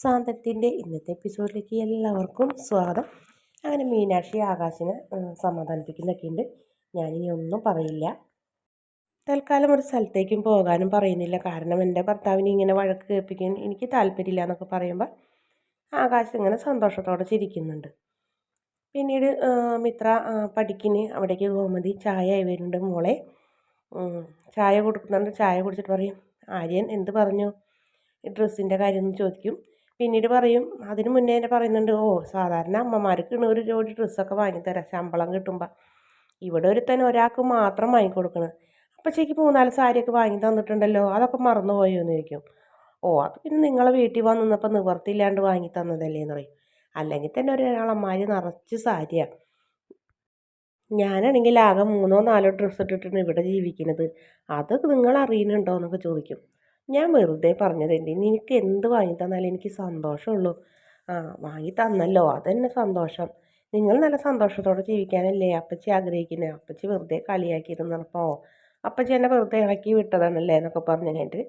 സാന്തത്തിന്റെ ഇന്നത്തെ എപ്പിസോഡിലേക്ക് എല്ലാവർക്കും സ്വാഗതം. അങ്ങനെ മീനാക്ഷി ആകാശിനെ സമാധാനിപ്പിക്കുന്നൊക്കെ ഉണ്ട് ഞാനിനി ഒന്നും പറയില്ല. തൽക്കാലം ഒരു സ്ഥലത്തേക്കും പോകാനും പറയുന്നില്ല. കാരണം എന്റെ ഭർത്താവിനെ ഇങ്ങനെ വഴക്ക് കേൾപ്പിക്കാൻ എനിക്ക് താല്പര്യമില്ല എന്നൊക്കെ പറയുമ്പോൾ ആകാശ് ഇങ്ങനെ സന്തോഷത്തോടെ ചിരിക്കുന്നുണ്ട്. പിന്നീട് മിത്ര പഠിക്കിന് അവിടേക്ക് ഗോമതി ചായ വരുന്നുണ്ട് മോളെ ചായ കൊടുക്കുന്നുണ്ട്. ചായ കുടിച്ചിട്ട് പറയും ആര്യൻ എന്ത് പറഞ്ഞു? ഡ്രസ്സിന്റെ കാര്യം ചോദിക്കും. പിന്നീട് പറയും അതിന് മുന്നേ തന്നെ പറയുന്നുണ്ട് ഓ സാധാരണ അമ്മമാർക്ക് ഒരു ജോഡി ഡ്രസ്സൊക്കെ വാങ്ങിത്തരാം ശമ്പളം കിട്ടുമ്പോൾ ഇവിടെ ഒരുത്തൻ ഒരാൾക്ക് മാത്രം വാങ്ങിക്കൊടുക്കണം അപ്പച്ചേക്ക് മൂന്നാൽ സാരിയൊക്കെ വാങ്ങി തന്നിട്ടുണ്ടല്ലോ അതൊക്കെ മറന്നുപോയോ എന്ന് ചോദിക്കും. ഓ അത് പിന്നെ നിങ്ങളെ വീട്ടിൽ വന്നപ്പോൾ നിവർത്തിയില്ലാണ്ട് വാങ്ങി തന്നതല്ലേ എന്ന് പറയും. അല്ലെങ്കിൽ തന്നെ ഒരാളമ്മാര് നിറച്ച് സാരിയാണ് ഞാനാണെങ്കിൽ ആകെ മൂന്നോ നാലോ ഡ്രസ്സ് ഇട്ടിട്ടാണ് ഇവിടെ ജീവിക്കുന്നത്. അത് നിങ്ങൾ അറിയുന്നുണ്ടോ എന്നൊക്കെ ചോദിക്കും. ഞാൻ വെറുതെ പറഞ്ഞതല്ലേ നിനക്ക് എന്ത് വാങ്ങി തന്നാലും എനിക്ക് സന്തോഷമുള്ളൂ. ആ വാങ്ങി തന്നല്ലോ അതന്നെ സന്തോഷം. നിങ്ങൾ നല്ല സന്തോഷത്തോടെ ജീവിക്കാനല്ലേ അപ്പച്ചി ആഗ്രഹിക്കുന്നത് അപ്പച്ചി വെറുതെ കളിയാക്കിയിരുന്നപ്പോൾ അപ്പച്ചി എന്നെ വെറുതെ ഇറക്കി വിട്ടതാണല്ലേ എന്നൊക്കെ പറഞ്ഞു കഴിഞ്ഞിട്ട്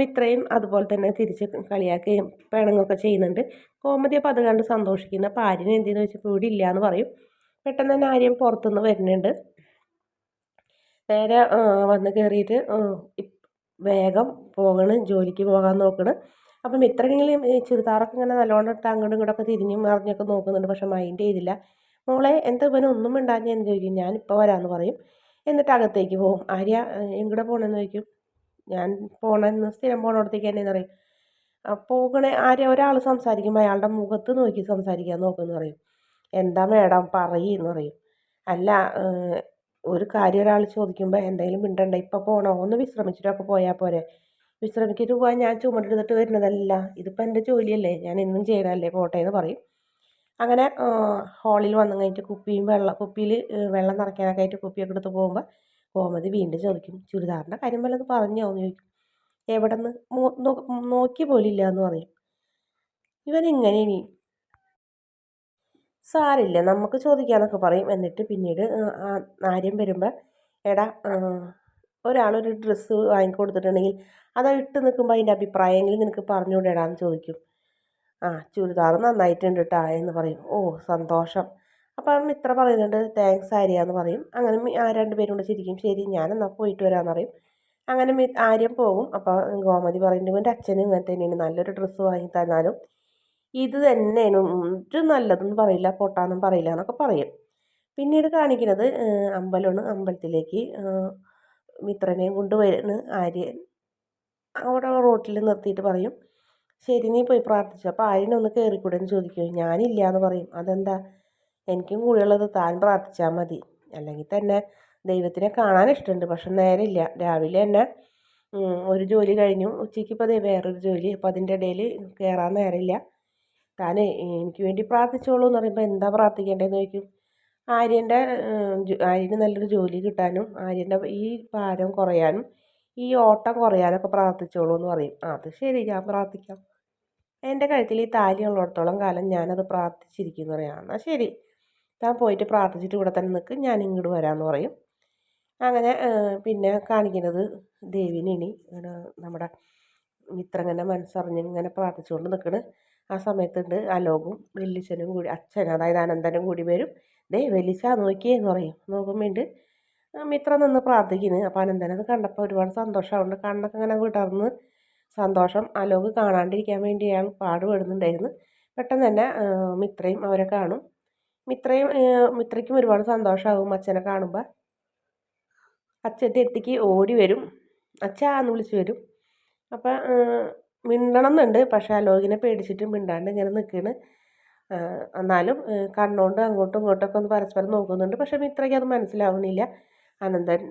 മിത്രയും അതുപോലെ തന്നെ തിരിച്ച് കളിയാക്കുകയും പിണങ്ങൊക്കെ ചെയ്യുന്നുണ്ട്. കോമതി അപ്പം അത് കണ്ട് സന്തോഷിക്കുന്ന പാരിന് എന്തെന്ന് വെച്ചപ്പോൾ ഇവിടെ ഇല്ല എന്ന് പറയും. പെട്ടെന്ന് തന്നെ ആര്യം പുറത്തുനിന്ന് വരുന്നുണ്ട്. നേരെ വന്ന് കയറിയിട്ട് വേഗം പോകണം ജോലിക്ക് പോകാൻ നോക്കണം. അപ്പം ഇത്രയെങ്കിലും ഈ ചുരിദാറൊക്കെ ഇങ്ങനെ നല്ലോണം ഇട്ട് അങ്ങോട്ടും ഇങ്ങോട്ടൊക്കെ തിരിഞ്ഞും മറിഞ്ഞൊക്കെ നോക്കുന്നുണ്ട് പക്ഷെ മൈൻഡ് ചെയ്തില്ല. മോളെ എന്താ ഇവന് ഒന്നും മിണ്ടാഞ്ഞ എന്ന് ചോദിക്കും. ഞാനിപ്പോൾ വരാമെന്ന് പറയും. എന്നിട്ട് അകത്തേക്ക് പോകും ആര്യ എങ്ങോട്ട് പോകണമെന്ന് ചോദിക്കും. ഞാൻ പോകണമെന്ന് സ്ഥിരം പോകണോടത്തേക്ക് തന്നെ പറയും. പോകണേ ആര്യ ഒരാൾ സംസാരിക്കും അയാളുടെ മുഖത്ത് നോക്കി സംസാരിക്കാൻ നോക്കുമെന്ന് പറയും. എന്താ മേഡം പറയെന്ന് പറയും. അല്ല ഒരു കാര്യം ഒരാൾ ചോദിക്കുമ്പോൾ എന്തെങ്കിലും മിണ്ടണ്ട ഇപ്പോൾ പോകണോ ഒന്ന് വിശ്രമിച്ചിട്ടൊക്കെ പോയാൽ പോരെ. വിശ്രമിച്ചിട്ട് പോകാൻ ഞാൻ ചുമടെടുത്തിട്ട് വരുന്നതല്ല ഇതിപ്പോൾ എന്റെ ജോലിയല്ലേ? ഞാൻ എന്നും ചെയ്യണമല്ലേ പോട്ടെ എന്ന് പറയും. അങ്ങനെ ഹാളിൽ വന്നു കഴിഞ്ഞിട്ട് കുപ്പിയും വെള്ളം കുപ്പിയിൽ വെള്ളം നിറയ്ക്കാനൊക്കെ ആയിട്ട് കുപ്പിയൊക്കെ എടുത്ത് പോകുമ്പോൾ കോമതി വീണ്ടും ചോദിക്കും ചുരിദാറിന്റെ കാര്യം വല്ലതും പറഞ്ഞോ? എന്ന് ചോദിക്കും. എവിടെ നിന്ന് നോക്കി പോലില്ല എന്ന് പറയും. ഇവൻ ഇങ്ങനെ ഇനി സാരില്ല? നമുക്ക് ചോദിക്കാമെന്നൊക്കെ പറയും. എന്നിട്ട് പിന്നീട് ആര്യം വരുമ്പോൾ എടാ ഒരാളൊരു ഡ്രസ്സ് വാങ്ങിക്കൊടുത്തിട്ടുണ്ടെങ്കിൽ അത് ഇട്ട് നിൽക്കുമ്പോൾ അതിന്റെ അഭിപ്രായമെങ്കിലും നിനക്ക് പറഞ്ഞുകൂടെടാന്ന് ചോദിക്കും. ആ ചുരിദാർ നന്നായിട്ടുണ്ട് കേട്ടാ എന്ന് പറയും. ഓ സന്തോഷം. അപ്പം ഇത്ര പറയുന്നുണ്ട് താങ്ക്സ് ആര്യ എന്ന് പറയും. അങ്ങനെ ആ രണ്ട് പേരും കൂടെ ചിരിക്കും. ശരി ഞാൻ ഞാനെന്നാൽ പോയിട്ട് വരാമെന്ന് പറയും. അങ്ങനെ ആര്യം പോകും അപ്പോൾ ഗോമതി പറയുന്നുണ്ട് എന്റെ അച്ഛനും ഇങ്ങനെ തന്നെയാണ് നല്ലൊരു ഡ്രസ്സ് വാങ്ങി തന്നാലും ഇത് തന്നെയാണ് ഒരു നല്ലതെന്ന് പറയില്ല പൊട്ടാന്നും പറയില്ല എന്നൊക്കെ പറയും. പിന്നീട് കാണിക്കുന്നത് അമ്പലമാണ്. അമ്പലത്തിലേക്ക് മിത്രനെയും കൊണ്ടുവരുന്ന ആര്യൻ അവിടെ റോട്ടിൽ നിർത്തിയിട്ട് പറയും ശരി നീ പോയി പ്രാർത്ഥിച്ചു. അപ്പോൾ ആര്യനൊന്ന് കയറിക്കൂടെ എന്ന് ചോദിക്കും. ഞാനില്ല എന്ന് പറയും. അതെന്താ? എനിക്കും കൂടെയുള്ളത് താൻ പ്രാർത്ഥിച്ചാൽ മതി. അല്ലെങ്കിൽ തന്നെ ദൈവത്തിനെ കാണാൻ ഇഷ്ടമുണ്ട്. പക്ഷെ നേരമില്ല രാവിലെ തന്നെ ഒരു ജോലി കഴിഞ്ഞു. ഉച്ചയ്ക്ക് ഇപ്പോൾ വേറൊരു ജോലി. അപ്പോൾ അതിന്റെ ഇടയിൽ കയറാൻ നേരമില്ല താൻ എനിക്ക് വേണ്ടി പ്രാർത്ഥിച്ചോളൂ എന്ന് പറയുമ്പോൾ എന്താ പ്രാർത്ഥിക്കേണ്ടതെന്ന് ചോദിക്കും. ആര്യന്റെ ആര്യന് നല്ലൊരു ജോലി കിട്ടാനും ആര്യന്റെ ഈ ഭാരം കുറയാനും ഈ ഓട്ടം കുറയാനൊക്കെ പ്രാർത്ഥിച്ചോളൂ എന്ന് പറയും. അത് ശരി ഞാൻ പ്രാർത്ഥിക്കാം. എന്റെ കഴുത്തിൽ ഈ താലി ഉള്ളിടത്തോളം കാലം ഞാനത് പ്രാർത്ഥിച്ചിരിക്കും എന്ന് പറയാം. എന്നാൽ ശരി. താൻ പോയിട്ട് പ്രാർത്ഥിച്ചിട്ട് ഇവിടെ തന്നെ നിൽക്കും ഞാൻ ഇങ്ങോട്ട് വരാമെന്ന് പറയും. അങ്ങനെ പിന്നെ കാണിക്കുന്നത് ദേവിനിണി നമ്മുടെ മിത്രങ്ങനെ മനസ്സറിഞ്ഞ് ഇങ്ങനെ പ്രാർത്ഥിച്ചുകൊണ്ട് നിൽക്കണ് ആ സമയത്തുണ്ട് അലോകും വെല്ലിച്ചനും കൂടി അച്ഛൻ അതായത് അനന്തനും കൂടി വരും. ദേ വെല്ലിച്ച നോക്കിയേ എന്ന് പറയും. നോക്കുമ്പോണ്ട് മിത്രം നിന്ന് പ്രാർത്ഥിക്കുന്നു. അപ്പോൾ അനന്തനത് കണ്ടപ്പോൾ ഒരുപാട് സന്തോഷമുണ്ട് കണ്ണൊക്കെ അങ്ങനെ വിടർന്ന് സന്തോഷം അലോക് കാണാണ്ടിരിക്കാൻ വേണ്ടി അയാൾ പാടുപെടുന്നുണ്ടായിരുന്നു. പെട്ടെന്ന് തന്നെ മിത്രയും അവരെ കാണും. മിത്രയും മിത്രയ്ക്കും ഒരുപാട് സന്തോഷമാകും അച്ഛനെ കാണുമ്പോൾ അച്ഛന്റെ അടുത്തേക്ക് ഓടി വരും. അച്ഛാന്ന് വിളിച്ചു വരും. അപ്പം മിണ്ടണം എന്നുണ്ട് പക്ഷേ അലോകിനെ പേടിച്ചിട്ട് മിണ്ടാണ്ട് ഇങ്ങനെ നിൽക്കുകയാണ് എന്നാലും കണ്ണുകൊണ്ട് അങ്ങോട്ടും ഇങ്ങോട്ടൊക്കെ ഒന്ന് പരസ്പരം നോക്കുന്നുണ്ട്. പക്ഷേ മിത്രയ്ക്ക് അത് മനസ്സിലാവുന്നില്ല അനന്തൻ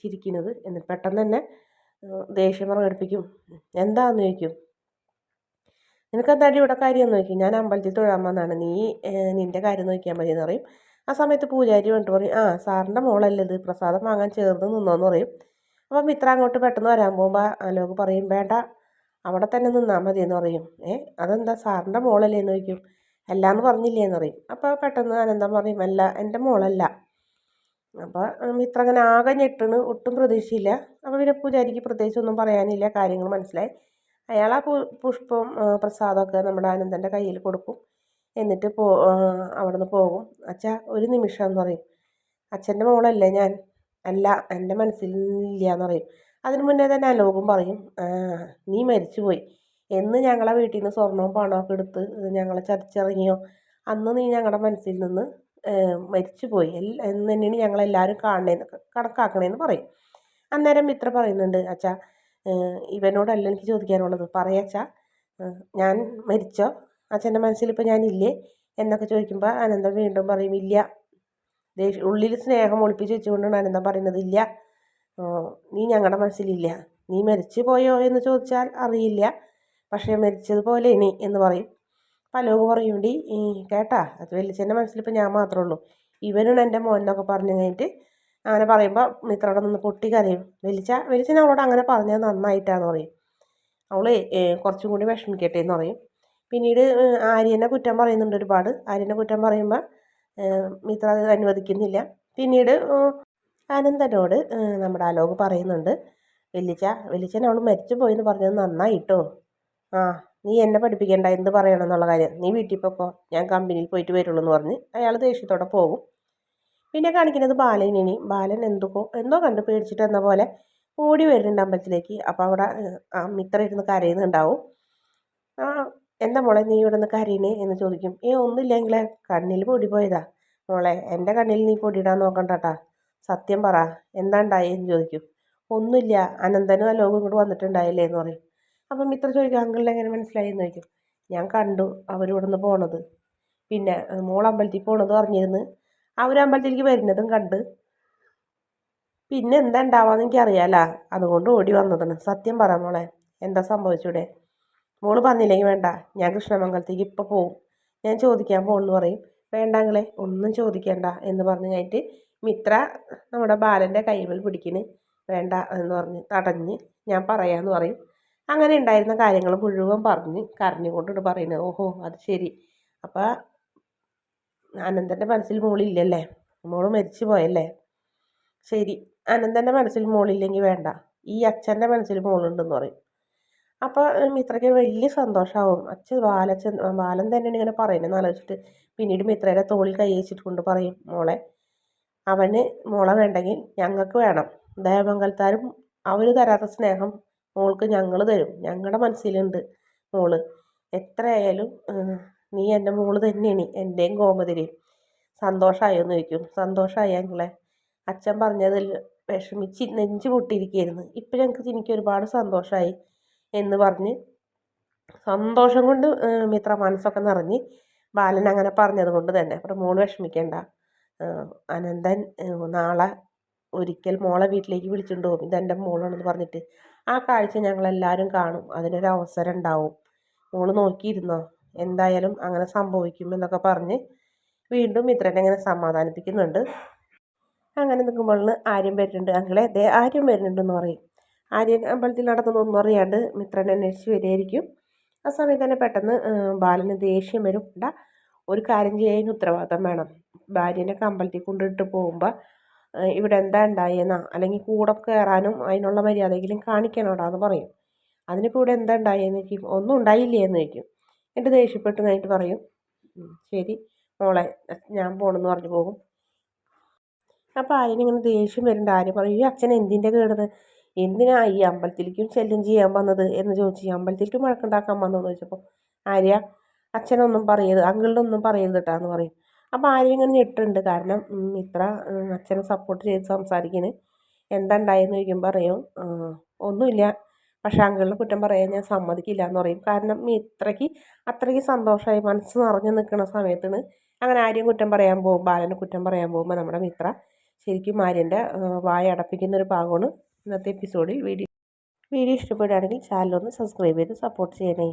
ചിരിക്കുന്നത്. എന്നിട്ട് പെട്ടെന്ന് തന്നെ ദേഷ്യം പ്രകടിപ്പിക്കും. എന്താന്ന് ചോദിക്കും? നിനക്ക് എന്താ ഇവിടെ കാര്യം ചോദിക്കും. ഞാൻ അമ്പലത്തിൽ തൊഴാൻ വന്നാണ്. നീ നിന്റെ കാര്യം നോക്കിയാൽ മതി എന്ന് പറയും. ആ സമയത്ത് പൂജാരി വേണ്ടി പറയും ആ സാറിന്റെ മോളല്ലേ ഇത്? പ്രസാദം വാങ്ങാൻ ചേർന്ന് നിന്നോന്ന് പറയും. അപ്പം മിത്ര അങ്ങോട്ട് പെട്ടെന്ന് വരാൻ പോകുമ്പോൾ അലോക് പറയും വേണ്ട അവിടെ തന്നെ നിന്നാൽ മതി എന്ന് പറയും. ഏ അതെന്താ? സാറിന്റെ മോളല്ലേ എന്ന് ചോദിക്കും. അല്ല എന്ന് പറഞ്ഞില്ലേ എന്ന് പറയും. അപ്പോൾ പെട്ടെന്ന് അനന്തം പറയും അല്ല എന്റെ മോളല്ല. അപ്പോൾ മിത്ര അങ്ങനെ ആകെ ഞെട്ടണ് ഒട്ടും പ്രതീക്ഷയില്ല അപ്പോൾ പിന്നെ പൂജാരിക്ക് പ്രത്യേകിച്ച് ഒന്നും പറയാനില്ല കാര്യങ്ങൾ മനസ്സിലായി. അയാൾ ആ പുഷ്പവും പ്രസാദമൊക്കെ നമ്മുടെ അനന്തന്റെ കയ്യിൽ കൊടുക്കും. എന്നിട്ട് പോ അവിടെ നിന്ന് പോകും. അച്ഛ ഒരു നിമിഷം എന്ന് പറയും. അച്ഛന്റെ മോളല്ലേ ഞാൻ? അല്ല എന്റെ മനസ്സിലില്ല എന്ന് പറയും. അതിന് മുന്നേ തന്നെ അലോകും പറയും നീ മരിച്ചുപോയി. എന്ന് ഞങ്ങളെ വീട്ടിൽ നിന്ന് സ്വർണവും പണമൊക്കെ എടുത്ത് ഞങ്ങളെ ചതിച്ചിറങ്ങിയോ? അന്ന് നീ ഞങ്ങളുടെ മനസ്സിൽ നിന്ന് മരിച്ചുപോയി. എന്ന് തന്നെയാണ് ഞങ്ങളെല്ലാവരും കാണണേന്ന് കണക്കാക്കണേന്ന് പറയും. അന്നേരം മിത്ര പറയുന്നുണ്ട് അച്ഛാ ഇവനോടല്ല എനിക്ക് ചോദിക്കാനുള്ളത്. പറയച്ചാ ഞാൻ മരിച്ചോ? അച്ഛന്റെ മനസ്സിലിപ്പോൾ ഞാനില്ലേ? എന്നൊക്കെ ചോദിക്കുമ്പോൾ അനന്തം വീണ്ടും പറയും ഇല്ല. ഉള്ളിൽ സ്നേഹം ഒളിപ്പിച്ച് വെച്ചുകൊണ്ടാണ് അനന്തം പറയുന്നത് ഇല്ല. നീ ഞങ്ങളുടെ മനസ്സിലില്ല. നീ മരിച്ചു പോയോ എന്ന് ചോദിച്ചാൽ അറിയില്ല. പക്ഷേ മരിച്ചതുപോലെ ഇനി എന്ന് പറയും. പലോഗ് പറയുണ്ടി കേട്ടാ അത് വലിച്ചെന്റെ മനസ്സിലിപ്പോൾ ഞാൻ മാത്രമേ ഉള്ളൂ. ഇവനാണ് എന്റെ മോൻ പറഞ്ഞു കഴിഞ്ഞിട്ട് അങ്ങനെ പറയുമ്പോൾ മിത്രയുടെ നിന്ന് പൊട്ടി കരയും. വലിച്ച വലിച്ചൻ അവളോട് അങ്ങനെ പറഞ്ഞത് നന്നായിട്ടാന്ന് പറയും. അവൾ കുറച്ചും കൂടി വിഷമിക്കട്ടെ എന്ന് പറയും. പിന്നീട് ആര്യനെ കുറ്റം പറയുന്നുണ്ട് ഒരുപാട്. ആര്യനെ കുറ്റം പറയുമ്പോൾ മിത്ര അനുവദിക്കുന്നില്ല. പിന്നീട് അനന്തനോട് നമ്മുടെ അലോക് പറയുന്നുണ്ട് വെല്ലിച്ച വെല്ലിച്ചൻ അവൾ മരിച്ചു പോയെന്ന് പറഞ്ഞത് നന്നായിട്ടോ? ആ നീ എന്നെ പഠിപ്പിക്കേണ്ട എന്ത് പറയണം എന്നുള്ള കാര്യം. നീ വീട്ടിൽ പോക്കോ ഞാൻ കമ്പനിയിൽ പോയിട്ട് വരുള്ളൂ എന്ന് പറഞ്ഞ് അയാൾ ദേഷ്യത്തോടെ പോകും. പിന്നെ കാണിക്കുന്നത് ബാലനിനി ബാലൻ എന്തൊക്കെ എന്തോ കണ്ട് പേടിച്ചിട്ട് എന്ന പോലെ ഓടി വരുന്നുണ്ട് അമ്പലത്തിലേക്ക്. അപ്പോൾ അവിടെ മിത്ര ഇരുന്ന് കരയുന്നുണ്ടാവും. ആ എന്താ മോളെ നീ ഇവിടെ നിന്ന് കരയണേ? എന്ന് ചോദിക്കും. ഏ ഒന്നുമില്ലെങ്കിലേ കണ്ണിൽ പൊടി പോയതാ. മോളെ എന്റെ കണ്ണിൽ നീ പൊടിയിടാൻ നോക്കണ്ടാട്ടാ സത്യം പറ. എന്താണ്ടായി എന്ന് ചോദിക്കും. ഒന്നുമില്ല. അനന്തനും ആ ലോകം ഇങ്ങോട്ട് വന്നിട്ടുണ്ടായില്ലേ എന്ന് പറയും. അപ്പം മിത്ര ചോദിക്കും അങ്കിളിനെ എങ്ങനെ മനസ്സിലായി? എന്ന് ചോദിക്കും. ഞാൻ കണ്ടു. അവരിവിടെ നിന്ന് പോണത്. പിന്നെ മോൾ അമ്പലത്തിൽ പോണത് പറഞ്ഞിരുന്ന് അവർ അമ്പലത്തിലേക്ക് വരുന്നതും കണ്ട്. പിന്നെ എന്താ ഉണ്ടാവാന്ന് എനിക്കറിയാലോ അതുകൊണ്ട് ഓടി വന്നതാണ്. സത്യം പറ മോളെ. എന്താ സംഭവിച്ചൂടെ? മോൾ പറഞ്ഞില്ലെങ്കിൽ വേണ്ട. ഞാൻ കൃഷ്ണമംഗലത്തേക്ക് ഇപ്പോൾ പോവും. ഞാൻ ചോദിക്കാൻ പോകുന്നു പറയും. വേണ്ടെങ്കിലേ ഒന്നും ചോദിക്കേണ്ട എന്ന് പറഞ്ഞു കഴിഞ്ഞിട്ട് മിത്ര നമ്മുടെ ബാലന്റെ കൈമൽ പിടിക്കിന് വേണ്ട എന്ന് പറഞ്ഞ് തടഞ്ഞ് ഞാൻ പറയാമെന്ന് പറയും. അങ്ങനെ ഉണ്ടായിരുന്ന കാര്യങ്ങൾ മുഴുവൻ പറഞ്ഞ് കരഞ്ഞുകൊണ്ടിട്ട് പറയുന്നത് ഓഹോ അത് ശരി. അപ്പോൾ അനന്തന്റെ മനസ്സിൽ മോളില്ലല്ലേ? മോൾ മരിച്ചു പോയല്ലേ? ശരി. അനന്തന്റെ മനസ്സിൽ മോളില്ലെങ്കിൽ വേണ്ട. ഈ അച്ഛന്റെ മനസ്സിൽ മോളുണ്ടെന്ന് പറയും. അപ്പോൾ മിത്രയ്ക്ക് വലിയ സന്തോഷമാവും അച്ഛൻ ബാലച്ഛൻ ബാലൻ തന്നെയാണ് ഇങ്ങനെ പറയുന്നത് ആലോചിച്ചിട്ട് പിന്നീട് മിത്രയുടെ തോളിൽ കൈ വെച്ചിട്ട് കൊണ്ട് പറയും മോളെ അവന് മോളെ വേണ്ടെങ്കിൽ ഞങ്ങൾക്ക് വേണം. ദേവമംഗലത്താരും അവർ തരാത്ത സ്നേഹം മോൾക്ക് ഞങ്ങൾ തരും. ഞങ്ങളുടെ മനസ്സിലുണ്ട് മോൾ. എത്രയായാലും നീ എന്റെ മോൾ തന്നെയാണ് എന്റെയും ഗോമതിരെയും സന്തോഷമായോ എന്ന് ചോദിക്കും. സന്തോഷമായി ഞങ്ങളെ അച്ഛൻ പറഞ്ഞതിൽ വിഷമിച്ച് നെഞ്ചു പൊട്ടിയിരിക്കുകയായിരുന്നു. ഇപ്പം ഞങ്ങൾക്ക് എനിക്ക് ഒരുപാട് സന്തോഷമായി എന്ന് പറഞ്ഞ് സന്തോഷം കൊണ്ട് മിത്ര മനസ്സൊക്കെ നിറഞ്ഞ് ബാലൻ അങ്ങനെ പറഞ്ഞത് കൊണ്ട് തന്നെ. അപ്പം മോൾ വിഷമിക്കേണ്ട. അനന്തൻ നാളെ ഒരിക്കൽ മോളെ വീട്ടിലേക്ക് വിളിച്ചുകൊണ്ട് പോകും. ഇതെന്റെ മോളാണെന്ന് പറഞ്ഞിട്ട്. ആ കാഴ്ച ഞങ്ങളെല്ലാവരും കാണും. അതിനൊരു അവസരം ഉണ്ടാവും. മോൾ നോക്കിയിരുന്നോ? എന്തായാലും അങ്ങനെ സംഭവിക്കും എന്നൊക്കെ പറഞ്ഞ് വീണ്ടും മിത്രനെ അങ്ങനെ സമാധാനിപ്പിക്കുന്നുണ്ട്. അങ്ങനെ നിൽക്കുമ്പോൾ ആര്യം വരുന്നുണ്ട്. അങ്ങളെ ദേ ആര്യം വരുന്നുണ്ടെന്ന് പറയും. ആര്യൻ അമ്പലത്തിൽ നടക്കുന്നതൊന്നും അറിയാണ്ട് മിത്രനെ അന്വേഷിച്ച് വരികയായിരിക്കും. ആ സമയത്ത് തന്നെ പെട്ടെന്ന് ബാലന് ദേഷ്യം വരും. ഒരു കാര്യം ചെയ്യാൻ ഉത്തരവാദിത്തം വേണം. ഭാര്യനെ അമ്പലത്തിൽ കൊണ്ടിട്ട് പോകുമ്പോൾ ഇവിടെ എന്താ ഉണ്ടായെന്നാ അല്ലെങ്കിൽ കൂടെ കയറാനും അതിനുള്ള മര്യാദയെങ്കിലും കാണിക്കണോടാ എന്ന് പറയും. അതിനിപ്പോൾ ഇവിടെ എന്താ ഉണ്ടായെന്ന് ചോദിക്കും. ഒന്നും ഉണ്ടായില്ലേ എന്ന് ചോദിക്കും. എന്നിട്ട് ദേഷ്യപ്പെട്ട് കഴിഞ്ഞിട്ട് പറയും ശരി മോളെ ഞാൻ പോണെന്ന് പറഞ്ഞു പോകും. അപ്പോൾ അതിനിങ്ങനെ ദേഷ്യം വരുന്നുണ്ട്. ആര് പറയും ഈ അച്ഛൻ എന്തിന്റെ കേടത് എന്തിനാ ഈ അമ്പലത്തിലേക്കും ശല്യം ചെയ്യാൻ വന്നത്? എന്ന് ചോദിച്ചു അമ്പലത്തിലേക്കും വഴക്കുണ്ടാക്കാൻ വന്നതെന്ന് ചോദിച്ചപ്പോൾ ആര്യ അച്ഛനൊന്നും പറയരുത് അങ്കിളിനൊന്നും പറയരുത് കേട്ടോ എന്ന് പറയും. അപ്പോൾ ആര്യ ഇങ്ങനെ ഞെട്ടുണ്ട്. കാരണം ഇത്ര അച്ഛനെ സപ്പോർട്ട് ചെയ്ത് സംസാരിക്കുന്നത് എന്താ ഉണ്ടായെന്ന് ചോദിക്കുമ്പോൾ പറയും ഒന്നുമില്ല. പക്ഷേ അങ്കിളിനെ കുറ്റം പറയാൻ ഞാൻ സമ്മതിക്കില്ല എന്ന് പറയും. കാരണം ഇത്രയ്ക്ക് അത്രയ്ക്ക് സന്തോഷമായി മനസ്സ് നിറഞ്ഞു നിൽക്കുന്ന സമയത്താണ് അങ്ങനെ ആരെയും കുറ്റം പറയാൻ പോകും ബാലനെ കുറ്റം പറയാൻ പോകുമ്പോൾ നമ്മുടെ മിത്ര ശരിക്കും ആര്യന്റെ വായ അടപ്പിക്കുന്ന ഒരു ഭാഗമാണ് ഇന്നത്തെ എപ്പിസോഡിൽ വീഡിയോ. വീഡിയോ ഇഷ്ടപ്പെടുകയാണെങ്കിൽ ഒന്ന് സബ്സ്ക്രൈബ് ചെയ്ത് സപ്പോർട്ട് ചെയ്യണേ.